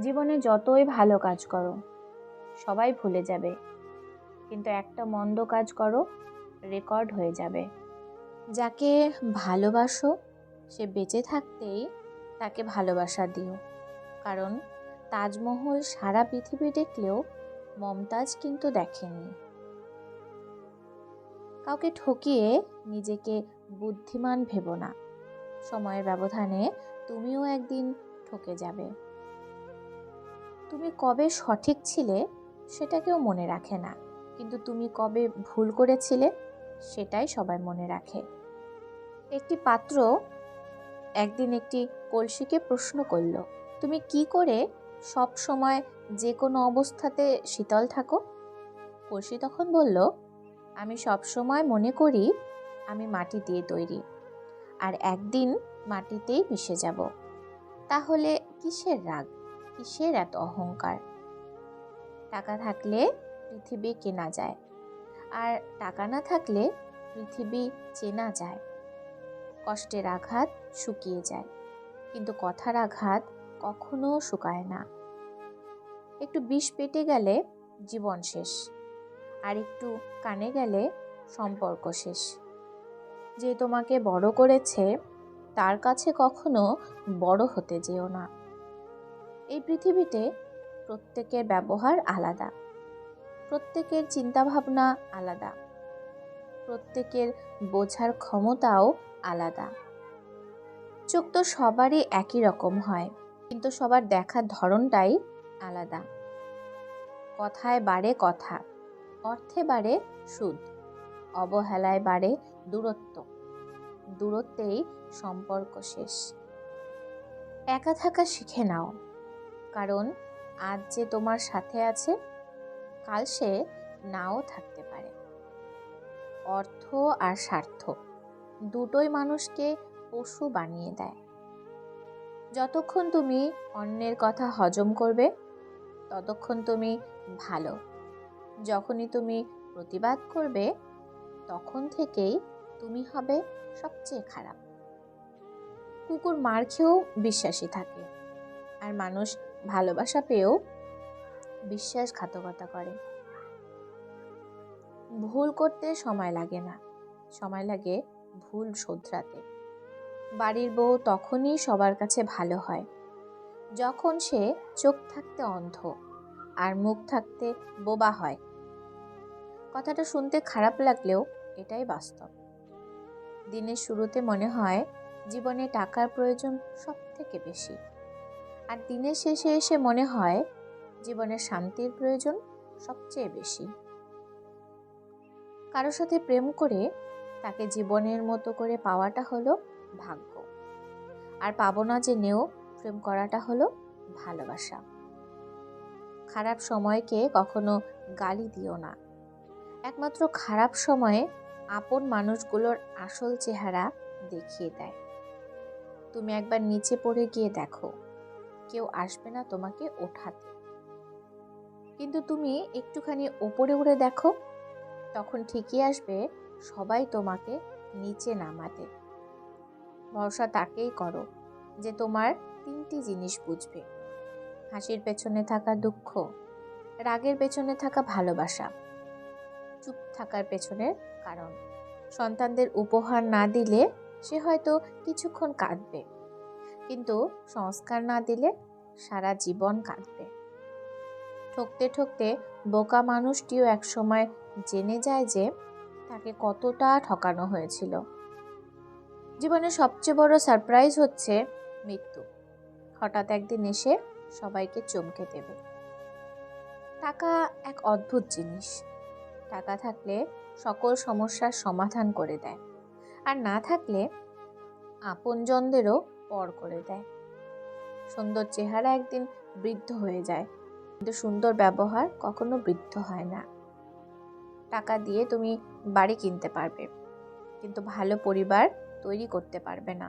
জীবনে যতই ভালো কাজ করো, সবাই ভুলে যাবে। কিন্তু একটা মন্দ কাজ করো, রেকর্ড হয়ে যাবে। যাকে ভালোবাসো, সে বেঁচে থাকতেই তাকে ভালোবাসা দিও। কারণ তাজমহল সারা পৃথিবী দেখলেও মমতাজ কিন্তু দেখেনি। কাউকে ঠকিয়ে নিজেকে বুদ্ধিমান ভেবো না। সময়ের ব্যবধানে তুমিও একদিন ঠকে যাবে। তুমি কবে সঠিক ছিলে সেটা কেউ মনে রাখে না। কিন্তু তুমি কবে ভুল করেছিলে সেটাই সবাই মনে রাখে। একটি পাত্র একদিন একটি কলসিকে প্রশ্ন করল, তুমি কি করে সব সময় যে কোনো অবস্থাতে শীতল থাকো? কলসি তখন বলল, আমি সব সময় মনে করি আমি মাটি দিয়ে তৈরি, আর একদিন মাটিতেই মিশে যাব। তাহলে কিসের রাগ? কিসের এত অহংকার? টাকা থাকলে পৃথিবী কেনা যায়, আর টাকা না থাকলে পৃথিবী চেনা যায়। কষ্টের আঘাত শুকিয়ে যায়, কিন্তু কথার আঘাত কখনো শুকায় না। একটু বিষ পেটে গেলে জীবন শেষ, আর একটু কানে গেলে সম্পর্ক শেষ। যে তোমাকে বড় করেছে, তার কাছে কখনো বড় হতে যেও না। এই পৃথিবীতে প্রত্যেকের ব্যবহার আলাদা। প্রত্যেকের চিন্তাভাবনা আলাদা। প্রত্যেকের বোঝার ক্ষমতাও আলাদা। চোখ তো সবারই একই রকম হয়, কিন্তু সবার দেখার ধরনটাই আলাদা। কথায় বাড়ে কথা, অর্থে বাড়ে সুদ, অবহেলায় বাড়ে দূরত্ব। দূরত্বেই সম্পর্ক শেষ। একা থাকা শিখে নাও। কারণ আজ যে তোমার সাথে আছে, কাল সে নাও থাকতে পারে। অর্থ আর স্বার্থ দুটোই মানুষকে পশু বানিয়ে দেয়। যতক্ষণ তুমি অন্যের কথা হজম করবে, ততক্ষণ তুমি ভালো। যখনই তুমি প্রতিবাদ করবে, তখন থেকেই তুমি হবে সবচেয়ে খারাপ। কুকুর মার খেয়েও বিশ্বাসী থাকে, আর মানুষ ভালোবাসা পেয়েও বিশ্বাসঘাতকতা করে। ভুল করতে সময় লাগে না। সময় লাগে ভুল শোধরাতে। বাড়ির বউ তখনই সবার কাছে ভালো হয়। যখন সে চোখ থাকতে অন্ধ আর মুখ থাকতে বোবা হয়। কথাটা শুনতে খারাপ লাগলেও এটাই বাস্তব। দিনের শুরুতে মনে হয় জীবনে টাকার প্রয়োজন সব থেকে বেশি। আর দিনের শেষে এসে মনে হয় জীবনের শান্তির প্রয়োজন সবচেয়ে বেশি। কারোর সাথে প্রেম করে তাকে জীবনের মতো করে পাওয়াটা হলো ভাগ্য। আর পাবো না জেনেও প্রেম করাটা হলো ভালোবাসা। খারাপ সময়কে কখনো গালি দিও না। একমাত্র খারাপ সময়ে আপন মানুষগুলোর আসল চেহারা দেখিয়ে দেয়। তুমি একবার নিচে পড়ে গিয়ে দেখো। কেউ আসবে না তোমাকে ওঠাতে। কিন্তু তুমি একটুখানি ওপরে উড়ে দেখো, তখন ঠিকই আসবে সবাই তোমাকে নিচে নামাতে। ভরসা তাকেই করো যে তোমার তিনটি জিনিস বুঝবে। হাসির পেছনে থাকা দুঃখ, রাগের পেছনে থাকা ভালোবাসা, চুপ থাকার পেছনের কারণ। সন্তানদের উপহার না দিলে সে হয়তো কিছুক্ষণ কাঁদবে। কিন্তু সংস্কার না দিলে সারা জীবন কাঁদবে। ঠকতে ঠকতে বোকা মানুষটিও একসময় জেনে যায় যে তাকে কতটা ঠকানো হয়েছিল। জীবনের সবচেয়ে বড় সারপ্রাইজ হচ্ছে মৃত্যু। হঠাৎ একদিন এসে সবাইকে চমকে দেবে। টাকা এক অদ্ভুত জিনিস। টাকা থাকলে সকল সমস্যার সমাধান করে দেয়। আর না থাকলে আপনজনদেরও পর করে দেয়। সুন্দর চেহারা একদিন বৃদ্ধ হয়ে যায়। কিন্তু সুন্দর ব্যবহার কখনো বৃদ্ধ হয় না। টাকা দিয়ে তুমি বাড়ি কিনতে পারবে, কিন্তু ভালো পরিবার তৈরি করতে পারবে না।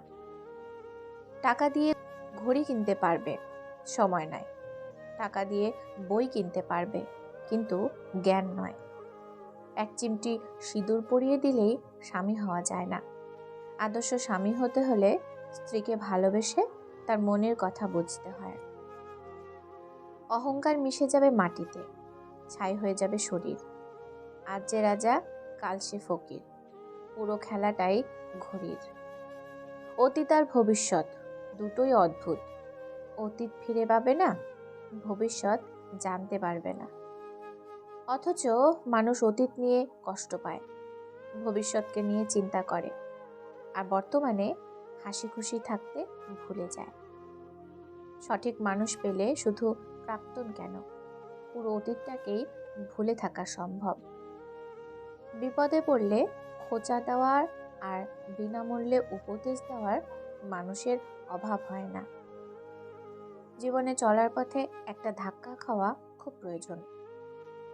টাকা দিয়ে ঘড়ি কিনতে পারবে, সময় নয় টাকা দিয়ে বই কিনতে পারবে, কিন্তু জ্ঞান নয়। এক চিমটি সিঁদুর পরিয়ে দিলেই স্বামী হওয়া যায় না। আদর্শ স্বামী হতে হলে স্ত্রীকে ভালোবেসে তার মনের কথা বুঝতে হয়। অহংকার মিশে যাবে মাটিতে, ছাই হয়ে যাবে শরীর। আজ যে রাজা, কাল সে ফকির। পুরো খেলাটাই ঘড়ির অতীত আর ভবিষ্যৎ দুটোই অদ্ভুত। অতীত ফিরে পাবে না, ভবিষ্যৎ জানতে পারবে না। অথচ মানুষ অতীত নিয়ে কষ্ট পায়, ভবিষ্যৎকে নিয়ে চিন্তা করে। আর বর্তমানে হাসি খুশি থাকতে ভুলে যায়। সঠিক মানুষ পেলে শুধু প্রাক্তন কেন? পুরো অতীতটাকেই ভুলে থাকা সম্ভব। বিপদে পড়লে খোঁচা দেওয়ার আর বিনামূল্যে উপদেশ দেওয়ার মানুষের অভাব হয় না। জীবনে চলার পথে একটা ধাক্কা খাওয়া খুব প্রয়োজন।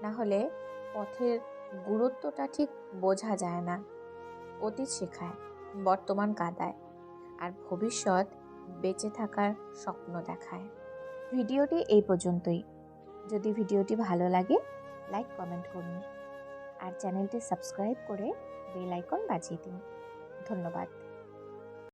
না হলে পথের গুরুত্বটা ঠিক বোঝা যায় না। অতীত শেখায়, বর্তমান কাদায়। আর ভবিষ্যৎ বেঁচে থাকার স্বপ্ন দেখায়। ভিডিওটি এই পর্যন্তই। যদি ভিডিওটি ভালো লাগে লাইক কমেন্ট করুন। আর চ্যানেলটি সাবস্ক্রাইব করে বেল আইকন বাজিয়ে দিন। ধন্যবাদ।